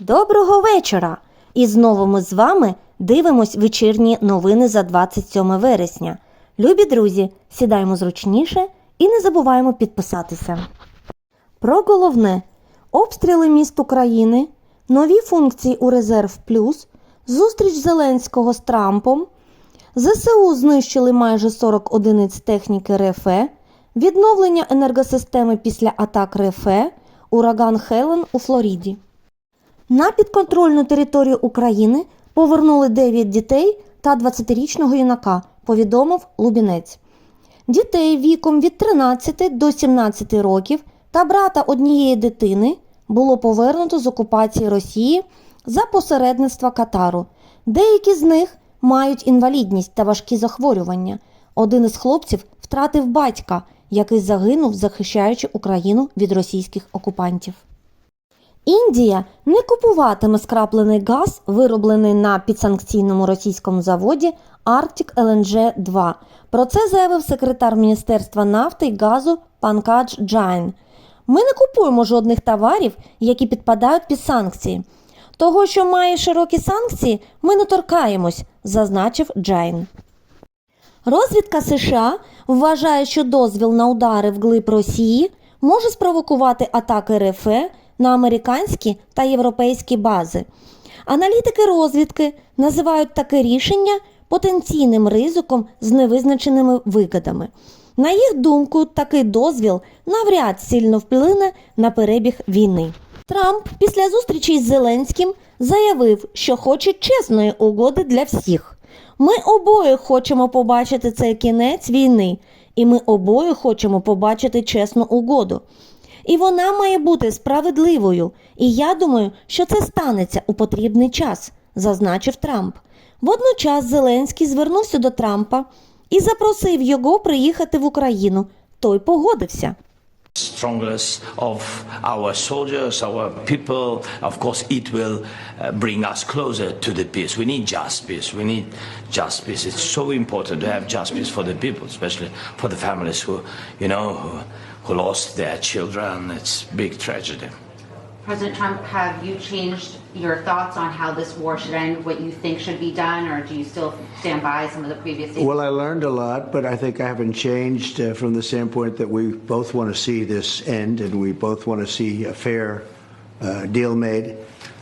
Доброго вечора! І знову ми з вами дивимось вечірні новини за 27 вересня. Любі друзі, сідаємо зручніше і не забуваємо підписатися. Про головне: обстріли міст України, нові функції у Резерв Плюс, зустріч Зеленського з Трампом, ЗСУ знищили майже 40 одиниць техніки РФ, відновлення енергосистеми після атак РФ, ураган Хелен у Флориді. На підконтрольну територію України повернули 9 дітей та 20-річного юнака, повідомив Лубінець. Дітей віком від 13 до 17 років та брата однієї дитини було повернуто з окупації Росії за посередництва Катару. Деякі з них мають інвалідність та важкі захворювання. Один із хлопців втратив батька, який загинув, захищаючи Україну від російських окупантів. Індія не купуватиме скраплений газ, вироблений на підсанкційному російському заводі Arctic LNG 2. Про це заявив секретар Міністерства нафти і газу Панкадж Джайн. Ми не купуємо жодних товарів, які підпадають під санкції. Того, що має широкі санкції, ми не торкаємось, зазначив Джайн. Розвідка США вважає, що дозвіл на удари вглиб Росії може спровокувати атаки РФ на американські та європейські бази. Аналітики розвідки називають таке рішення потенційним ризиком з невизначеними вигадами. На їх думку, такий дозвіл навряд сильно вплине на перебіг війни. Трамп після зустрічі з Зеленським заявив, що хоче чесної угоди для всіх. Ми обоє хочемо побачити цей кінець війни, і ми обоє хочемо побачити чесну угоду. І вона має бути справедливою. І я думаю, що це станеться у потрібний час, зазначив Трамп. Водночас Зеленський звернувся до Трампа і запросив його приїхати в Україну. Той погодився. Strongest of our soldiers, our people. Of course, it will uh, bring us closer to the peace. We need just peace. We need just peace. It's so important to have just peace for the people, especially for the families who, you know, who, who lost their children. It's big tragedy. President Trump, have you changed your thoughts on how this war should end, what you think should be done, or do you still stand by some of the previous statements? Well, I learned a lot, but I think I haven't changed uh, from the standpoint that we both want to see this end and we both want to see a fair uh, deal made.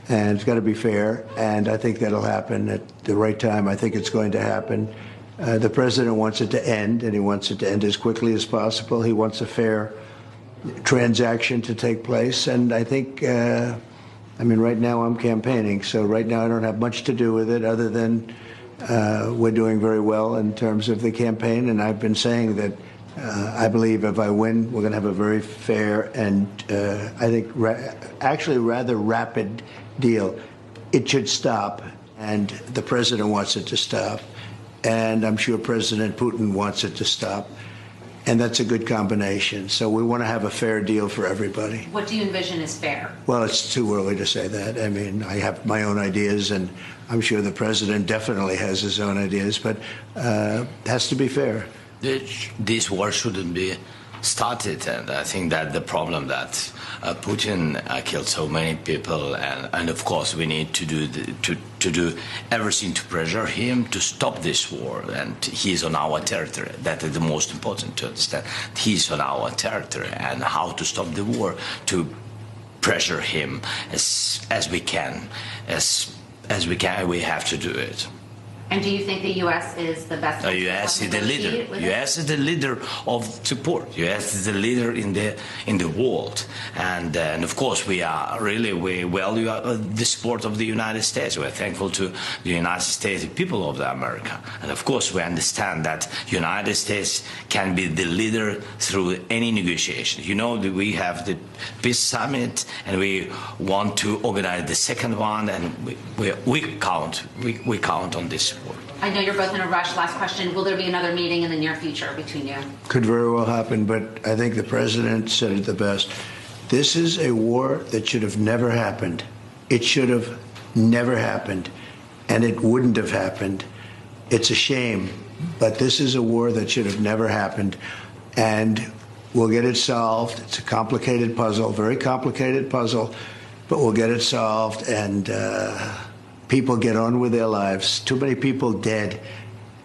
And it's got to be fair. And I think that'll happen at the right time. I think it's going to happen. Uh, the president wants it to end, and he wants it to end as quickly as possible. He wants a fair transaction to take place. And I think, uh, I mean, right now I'm campaigning, so right now I don't have much to do with it other than uh, we're doing very well in terms of the campaign. And I've been saying that uh, I believe if I win, we're going to have a very fair and uh, I think ra- actually rather rapid deal. It should stop, and the president wants it to stop. And I'm sure President Putin wants it to stop. And that's a good combination. So we want to have a fair deal for everybody. What do you envision is fair? Well, it's too early to say that. I mean, I have my own ideas, and I'm sure the president definitely has his own ideas, but uh, it has to be fair. This- This war shouldn't be started, and I think that the problem that uh, Putin uh, killed so many people, and, and of course we need to do the, to to do everything to pressure him to stop this war, and he's on our territory. That is the most important to understand. He's on our territory, and how to stop the war to pressure him as as we can, as as we can. We have to do it. And do you think the U.S. is the best? To U.S. is the leader. U.S. is the leader of support. U.S. is the leader in the in the world, and uh, and of course we are really we value uh, the support of the United States. We're thankful to the United States, the people of the America, and of course we understand that United States can be the leader through any negotiation. You know that we have the peace summit, and we want to organize the second one, and we we, we count we, we count on this support. I know you're both in a rush. Last question: Will there be another meeting in the near future between you? Could very well happen, but I think the president said it the best. This is a war that should have never happened. It should have never happened, and it wouldn't have happened. It's a shame, but this is a war that should have never happened, and we'll get it solved. It's a complicated puzzle, very complicated puzzle, but we'll get it solved and uh, people get on with their lives. Too many people dead.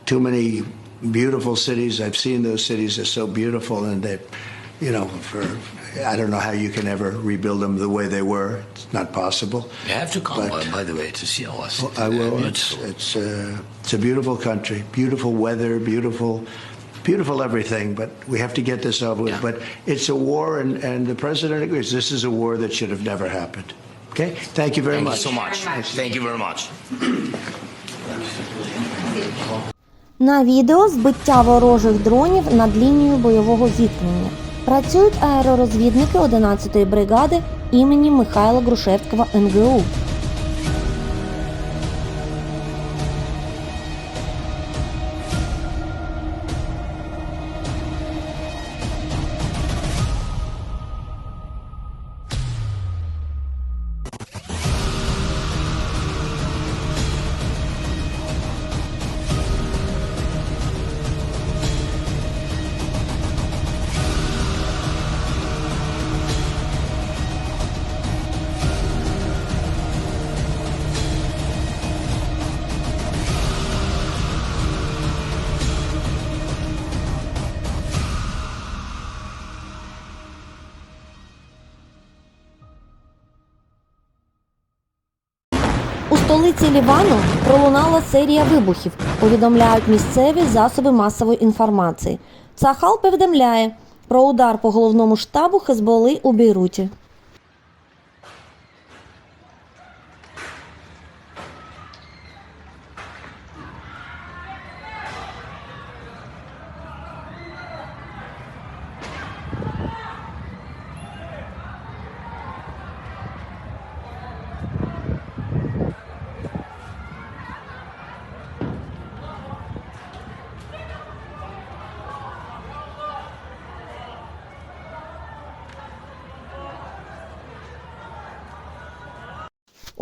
Too many beautiful cities. I've seen those cities. They're so beautiful, and they, you know, for I don't know how you can ever rebuild them the way they were. It's not possible. You have to come, But- by, the way, to see our city. I will. It's it's, uh, it's a beautiful country, beautiful weather, beautiful, beautiful everything. But we have to get this over with. Yeah. But it's a war, and, and the president agrees. This is a war that should have never happened. Okay. Thank you very Thank much. you so much. Thank you very much. На відео збиття ворожих дронів над лінією бойового зіткнення. Працюють аеророзвідники 11-ї бригади імені Михайла Грушевського НГУ. Столиці Лівану пролунала серія вибухів, повідомляють місцеві засоби масової інформації. Цахал повідомляє про удар по головному штабу Хезболи у Бейруті.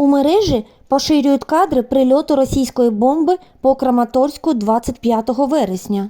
У мережі поширюють кадри прильоту російської бомби по Краматорську 25 вересня.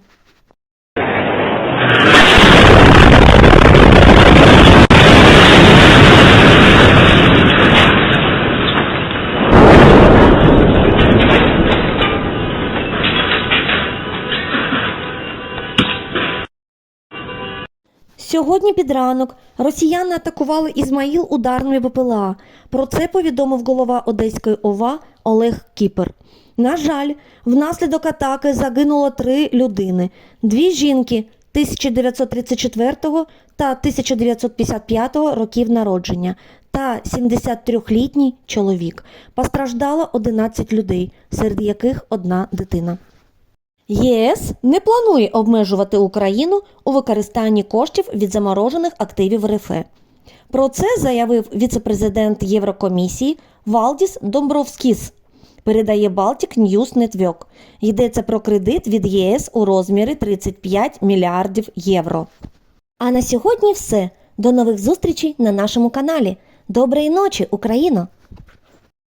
Сьогодні під ранок росіяни атакували Ізмаїл ударними БПЛА. Про це повідомив голова Одеської ОВА Олег Кіпер. На жаль, внаслідок атаки загинуло три людини: дві жінки 1934 та 1955 років народження та 73-літній чоловік. Постраждало 11 людей, серед яких одна дитина. ЄС не планує обмежувати Україну у використанні коштів від заморожених активів РФ. Про це заявив віцепрезидент Єврокомісії Валдіс Домбровскіс. Передає Baltic News Network. Йдеться про кредит від ЄС у розмірі 35 мільярдів євро. А на сьогодні все. До нових зустрічей на нашому каналі. Доброї ночі, Україно!